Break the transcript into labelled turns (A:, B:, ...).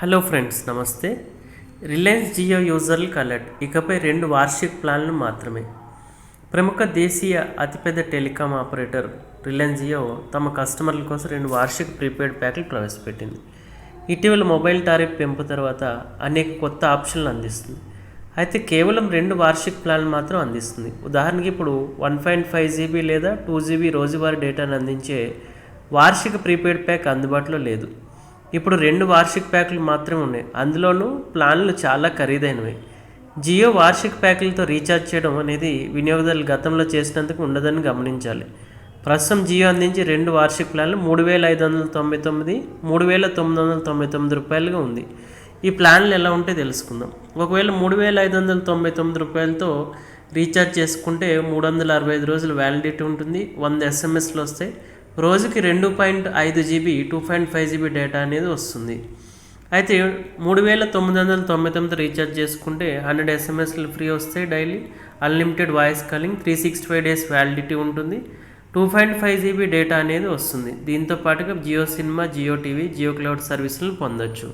A: Hello friends నమస్తే. Reliance Jio యూజర్లకు alert ఇకపై రెండు వార్షిక ప్లాన్లు మాత్రమే. ప్రముఖ దేశీయ అతిపెద్ద టెలికాం ఆపరేటర్ రిలయన్స్ జియో తమ కస్టమర్ల కోసం రెండు వార్షిక ప్రీపెయిడ్ ప్యాక్లు ప్రవేశపెట్టింది. ఇటీవల మొబైల్ టారిఫ్ పెంపు తర్వాత అనేక కొత్త ఆప్షన్లు అందిస్తుంది. అయితే కేవలం రెండు వార్షిక ప్లాన్లు మాత్రం అందిస్తుంది. ఉదాహరణకి ఇప్పుడు వన్ పాయింట్ ఫైవ్ జీబీ లేదా టూ జీబీ రోజువారీ డేటాను అందించే వార్షిక ప్రీపెయిడ్ ప్యాక్ అందుబాటులో లేదు. ఇప్పుడు రెండు వార్షిక ప్యాకులు మాత్రమే ఉన్నాయి. అందులోనూ ప్లాన్లు చాలా ఖరీదైనవి. జియో వార్షిక ప్యాకులతో రీఛార్జ్ చేయడం అనేది వినియోగదారులు గతంలో చేసినందుకు ఉండదని గమనించాలి. ప్రస్తుతం జియో అందించే రెండు వార్షిక ప్లాన్లు మూడు వేల ఐదు వందల తొంభై తొమ్మిది మూడు వేల తొమ్మిది వందల తొంభై తొమ్మిది రూపాయలుగా ఉంది. ఈ ప్లాన్లు ఎలా ఉంటే తెలుసుకుందాం. ఒకవేళ మూడు వేల ఐదు వందల తొంభై తొమ్మిది రూపాయలతో రీఛార్జ్ చేసుకుంటే మూడు వందల అరవై ఐదు రోజులు వ్యాలిడిటీ ఉంటుంది. వంద ఎస్ఎంఎస్లు వస్తాయి. రోజుకి రెండు పాయింట్ ఐదు GB two point five GB data అనేది వస్తుంది. అయితే మూడు వేల తొమ్మిది వందల తొంభై తొమ్మిది రీఛార్జ్ చేసుకుంటే హండ్రెడ్ ఎస్ఎంఎస్లు ఫ్రీ వస్తాయి daily. Unlimited voice calling three sixty five days validity ఉంటుంది. Two point five GB data అనేది వస్తుంది. దీంతో పాటుగా Jio cinema Jio TV Jio cloud సర్వీసులను పొందొచ్చు.